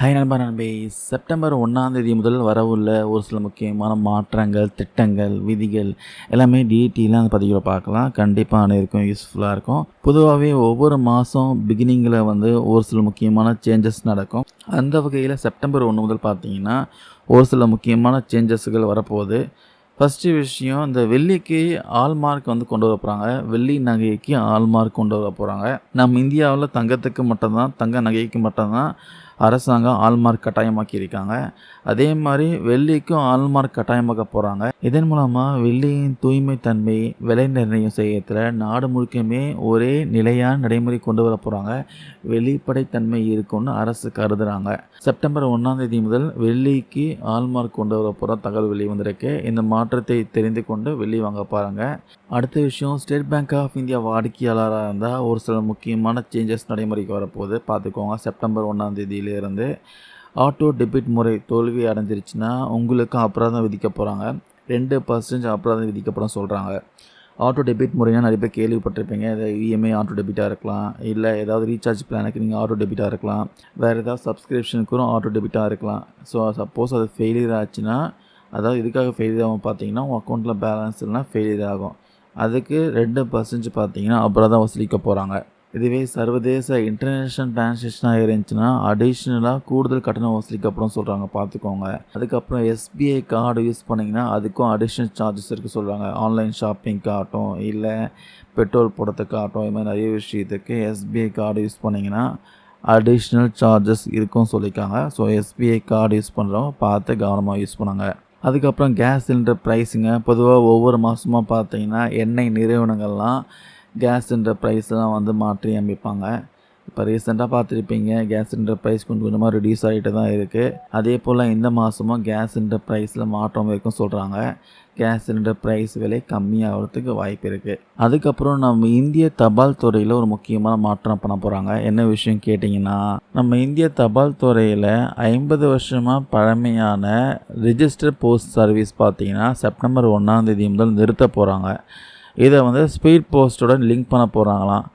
High நண்பா நண்பே. September ஒன்றாந்தேதி முதல் வரவுள்ள ஒரு சில முக்கியமான மாற்றங்கள் திட்டங்கள் விதிகள் எல்லாமே டிடிலாம் அந்த பதிவில் பார்க்கலாம். கண்டிப்பாக அனைவருக்கும் யூஸ்ஃபுல்லாக இருக்கும். பொதுவாகவே ஒவ்வொரு மாதம் பிகினிங்கில் வந்து ஒரு சில முக்கியமான சேஞ்சஸ் நடக்கும். அந்த வகையில் செப்டம்பர் ஒன்று முதல் பார்த்தீங்கன்னா ஒரு சில முக்கியமான சேஞ்சஸ்கள் வரப்போகுது. ஃபஸ்ட்டு விஷயம் இந்த வெள்ளிக்கு ஆல்மார்க் வந்து கொண்டு வர போகிறாங்க வெள்ளி நகைக்கு ஆல்மார்க் கொண்டு வர போகிறாங்க நம்ம இந்தியாவில் தங்கத்துக்கு மட்டும்தான் தங்க நகைக்கு மட்டும்தான் அரசாங்கம் ஆல்மார்க் கட்டாயமாக்கியிருக்காங்க. அதே மாதிரி வெள்ளிக்கும் ஆல்மார்க் கட்டாயமாக்க போகிறாங்க இதன் மூலமாக வெள்ளியின் தூய்மை தன்மை விலை நிர்ணயம் செய்யறதுல நாடு முழுக்கமே ஒரே நிலையான நடைமுறை கொண்டு வர போகிறாங்க வெளிப்படைத்தன்மை இருக்கும்னு அரசு கருதுகிறாங்க செப்டம்பர் ஒன்றாம் தேதி முதல் வெள்ளிக்கு ஆல்மார்க் கொண்டு வர போகிற தகவல் வெளி வந்திருக்கு. இந்த மாற்றத்தை தெரிந்து கொண்டு வெள்ளி வாங்க பாருங்க அடுத்த விஷயம் ஸ்டேட் பேங்க் ஆஃப் இந்தியா வாடிக்கையாளராக இருந்தால் ஒரு சில முக்கியமான சேஞ்சஸ் நடைமுறைக்கு வரப்போகுது. பார்த்துக்கோங்க செப்டம்பர் ஒன்றாம் இருந்து ஆட்டோ டெபிட் முறை தோல்வி அடைஞ்சிருச்சுன்னா உங்களுக்கும் அபராதம் விதிக்க போகிறாங்க ரெண்டு பர்சன்டேஜ் அபராதம் விதிக்கப்படும் சொல்கிறாங்க ஆட்டோ டெபிட் முறைனா நிறைய பேர் கேள்விப்பட்டிருப்பீங்க. இது இஎம்ஐ ஆட்டோ டெபிட்டாக இருக்கலாம். இல்லை ஏதாவது ரீசார்ஜ் பிளானுக்கு நீங்கள் ஆட்டோ டெபிட்டாக இருக்கலாம். வேறு ஏதாவது சப்ஸ்கிரிப்ஷனுக்கும் ஆட்டோ டெபிட்டாக இருக்கலாம். ஸோ சப்போஸ் அது ஃபெயிலியர் ஆச்சுன்னா அதாவது இதுக்காக ஃபெயிலியர் ஆகும் பார்த்தீங்கன்னா உங்கள் அக்கௌண்ட்டில் பேலன்ஸ் இல்லைனா ஃபெயிலியர் ஆகும். அதுக்கு ரெண்டு பர்சன்டேஜ் பார்த்தீங்கன்னா அபராதம் வசூலிக்க போகிறாங்க இதுவே சர்வதேச இன்டர்நேஷ்னல் டிரான்சாக்ஷனாக இருந்துச்சுன்னா அடிஷ்னலாக கூடுதல் கட்டணம் வசூலிக்கப்படும் சொல்கிறாங்க பார்த்துக்கோங்க. அதுக்கப்புறம் எஸ்பிஐ கார்டு யூஸ் பண்ணிங்கன்னா அதுக்கும் அடிஷ்னல் சார்ஜஸ் இருக்குது சொல்கிறாங்க ஆன்லைன் ஷாப்பிங்க்காகட்டும் இல்லை பெட்ரோல் போடுறதுக்காகட்டும் இது மாதிரி நிறைய விஷயத்துக்கு எஸ்பிஐ கார்டு யூஸ் பண்ணிங்கன்னா அடிஷ்னல் சார்ஜஸ் இருக்கும் சொல்லியிருக்காங்க. ஸோ எஸ்பிஐ கார்டு யூஸ் பண்ணுறவங்க பார்த்து கவனமாக யூஸ் பண்ணாங்க. அதுக்கப்புறம் கேஸ் சிலிண்டர் ப்ரைஸுங்க பொதுவாக ஒவ்வொரு மாதமாக பார்த்தீங்கன்னா எண்ணெய் நிறுவனங்கள்லாம் கேஸ் சிலிண்டர் ப்ரைஸ்லாம் வந்து மாற்றி அமைப்பாங்க. இப்போ ரீசெண்டாக பார்த்துருப்பீங்க கேஸ் சிலிண்டர் ப்ரைஸ் கொஞ்சம் கொஞ்சமாக ரிடியூஸ் ஆகிட்டு தான் இருக்குது அதே போல் இந்த மாதமும் கேஸ் சிலிண்டர் ப்ரைஸில் மாற்றம் இருக்கும் சொல்கிறாங்க கேஸ் சிலிண்டர் ப்ரைஸ் விலை கம்மியாகிறதுக்கு வாய்ப்பு இருக்குது அதுக்கப்புறம் நம்ம இந்திய தபால் துறையில் ஒரு முக்கியமான மாற்றம் பண்ண போகிறாங்க என்ன விஷயம் கேட்டிங்கன்னா நம்ம இந்திய தபால் துறையில் ஐம்பது வருஷமாக பழமையான ரிஜிஸ்டர் போஸ்ட் சர்வீஸ் பார்த்தீங்கன்னா செப்டம்பர் ஒன்றாந்தேதி முதல் நிறுத்த போகிறாங்க இதை வந்து ஸ்பீட் போஸ்ட்டோட லிங்க் பண்ண போகிறாங்களாம்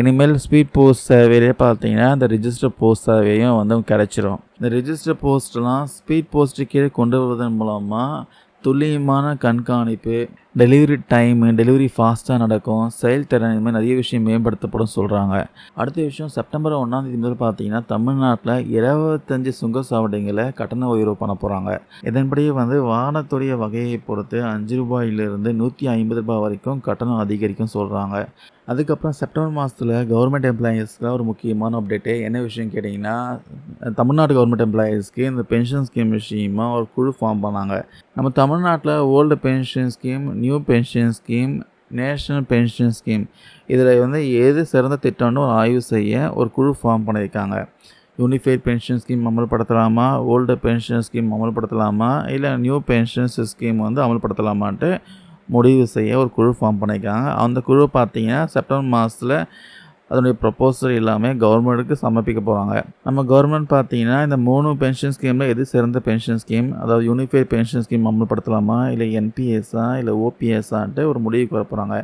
இனிமேல் ஸ்பீட் போஸ்ட் சேவையிலே பார்த்தீங்கன்னா இந்த ரிஜிஸ்டர் போஸ்ட் சேவையும் வந்து கிடச்சிரும். இந்த ரிஜிஸ்டர் போஸ்ட்லாம் ஸ்பீட் போஸ்ட்டு கீழே கொண்டு வருவதன் மூலமாக துல்லியமான கண்காணிப்பு டெலிவரி டைமு டெலிவரி ஃபாஸ்ட்டாக நடக்கும் செயல்திறன் இது மாதிரி நிறைய விஷயம் மேம்படுத்தப்படும் சொல்கிறாங்க அடுத்த விஷயம் செப்டம்பர் ஒன்றாந்தேதி முதல் பார்த்தீங்கன்னா தமிழ்நாட்டில் இருபத்தஞ்சி சுங்கச்சாவடிகளை கட்டண உயர்வு பண்ண போகிறாங்க இதன்படி வந்து வாகனத்துடைய வகையை பொறுத்து அஞ்சு ரூபாயிலிருந்து நூற்றி ஐம்பது ரூபாய் வரைக்கும் கட்டணம் அதிகரிக்கும் சொல்கிறாங்க அதுக்கப்புறம் செப்டம்பர் மாதத்தில் கவர்மெண்ட் எம்ப்ளாயீஸ்க்கு ஒரு முக்கியமான அப்டேட்டு என்ன விஷயம் கேட்டிங்கன்னா தமிழ்நாடு கவர்மெண்ட் எம்ப்ளாயீஸ்க்கு இந்த பென்ஷன் ஸ்கீம் விஷயமா ஒரு குழு ஃபார்ம் பண்ணாங்க. நம்ம தமிழ்நாட்டில் old pension scheme new pension scheme national pension scheme. இதில் வந்து எது சிறந்த திட்டம்னு ஒரு ஆய்வு செய்ய ஒரு குழு ஃபார்ம் பண்ணியிருக்காங்க. யூனிஃபைட் பென்ஷன் ஸ்கீம் அமல்படுத்தலாமா? ஓல்டு பென்ஷன் ஸ்கீம் அமல்படுத்தலாமா? இல்லை நியூ பென்ஷன்ஸ் ஸ்கீம் வந்து அமல்படுத்தலாமான்ட்டு முடிவு செய்ய ஒரு குழு ஃபார்ம் பண்ணியிருக்காங்க. அந்த குழு பார்த்திங்கன்னா செப்டம்பர் மாதத்தில் அதனுடைய ப்ரப்போசல் எல்லாமே கவர்மெண்ட்டுக்கு சமர்ப்பிக்க போகிறாங்க நம்ம கவர்மெண்ட் பார்த்தீங்கன்னா இந்த மூணு பென்ஷன் ஸ்கீமில் எது சிறந்த பென்ஷன் ஸ்கீம் அதாவது யூனிஃபைட் பென்ஷன் ஸ்கீம் அமல்படுத்தலாமா? இல்லை என்பிஎஸ்ஸா இல்லை ஓபிஎஸ்ஸான்ட்டு ஒரு முடிவுக்கு வர போகிறாங்க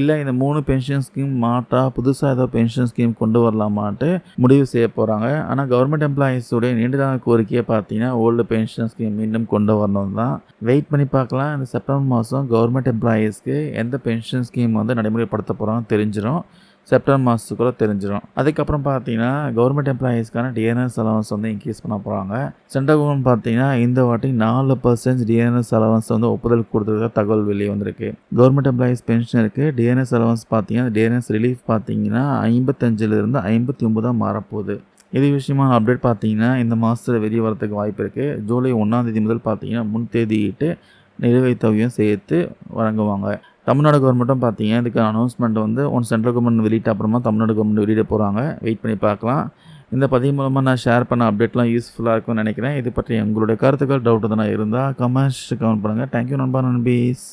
இல்லை இந்த மூணு பென்ஷன் ஸ்கீம் மாட்டா புதுசாக ஏதோ பென்ஷன் ஸ்கீம் கொண்டு வரலாமான்ட்டு முடிவு செய்ய போகிறாங்க ஆனால் கவர்மெண்ட் எம்ப்ளாயீஸுடைய நீண்டகால கோரிக்கையை பார்த்தீங்கன்னா ஓல்டு பென்ஷன் ஸ்கீம் மீண்டும் கொண்டு வரணும் தான். வெயிட் பண்ணி பார்க்கலாம். இந்த செப்டம்பர் மாதம் கவர்மெண்ட் எம்ப்ளாயீஸ்க்கு எந்த பென்ஷன் ஸ்கீம் வந்து நடைமுறைப்படுத்த போகிறோம் தெரிஞ்சிடும் செப்டம்பர் மாதத்துக்குள்ளே தெரிஞ்சிடும் அதுக்கப்புறம் பார்த்தீங்கன்னா கவர்மெண்ட் எம்ப்ளாயீஸ்க்கான டிஎன்எஸ் அலவன்ஸ் வந்து இன்க்ரீஸ் பண்ண போகிறாங்க சென்ட்ரல் கவர்மெண்ட் பார்த்தீங்கன்னா இந்த வாட்டி நாலு பர்சன்ட் டிஎன்எஸ் அலவன்ஸ் வந்து ஒப்புதல் கொடுத்துருக்க தகவல் வெளியே வந்திருக்கு. கவர்மெண்ட் எம்ப்ளாயீஸ் பென்ஷனருக்கு டிஎன்எஸ் அலவன்ஸ் பார்த்தீங்கன்னா டிஎன்எஸ் ரிலீஃப் பார்த்தீங்கன்னா ஐம்பத்தஞ்சிலிருந்து ஐம்பத்தி ஒன்பதாக மாறப்போகுது. இது விஷயமான அப்டேட் பார்த்தீங்கன்னா இந்த மாதத்தில் வெளியே வரதுக்கு வாய்ப்பு இருக்குது ஜூலை ஒன்றாம் தேதி முதல் பார்த்தீங்கன்னா முன் தேதியிட்டு நிலுவைத் தொகையும் சேர்த்து வழங்குவாங்க. தமிழ்நாடு கவர்மெண்ட்டும் பார்த்தீங்க. இதுக்கு அனௌன்ஸ்மெண்ட் வந்து ஒன் சென்ட்ரல் கவர்மெண்ட் வெளியிட்ட அப்புறமா தமிழ்நாடு கவர்மெண்ட் வெளியிட போகிறாங்க வெயிட் பண்ணி பார்க்கலாம். இந்த பதிவு மூலமாக நான் ஷேர் பண்ண அப்டேட்லாம் யூஸ்ஃபுல்லாக இருக்கும்னு நினைக்கிறேன். இது பற்றி உங்களுடைய கருத்துக்கள் டவுட் எதனா இருந்தால் கமெண்ட்ஸ் கமெண்ட் பண்ணுங்கள் தேங்க்யூ நண்பா நண்பீஸ்.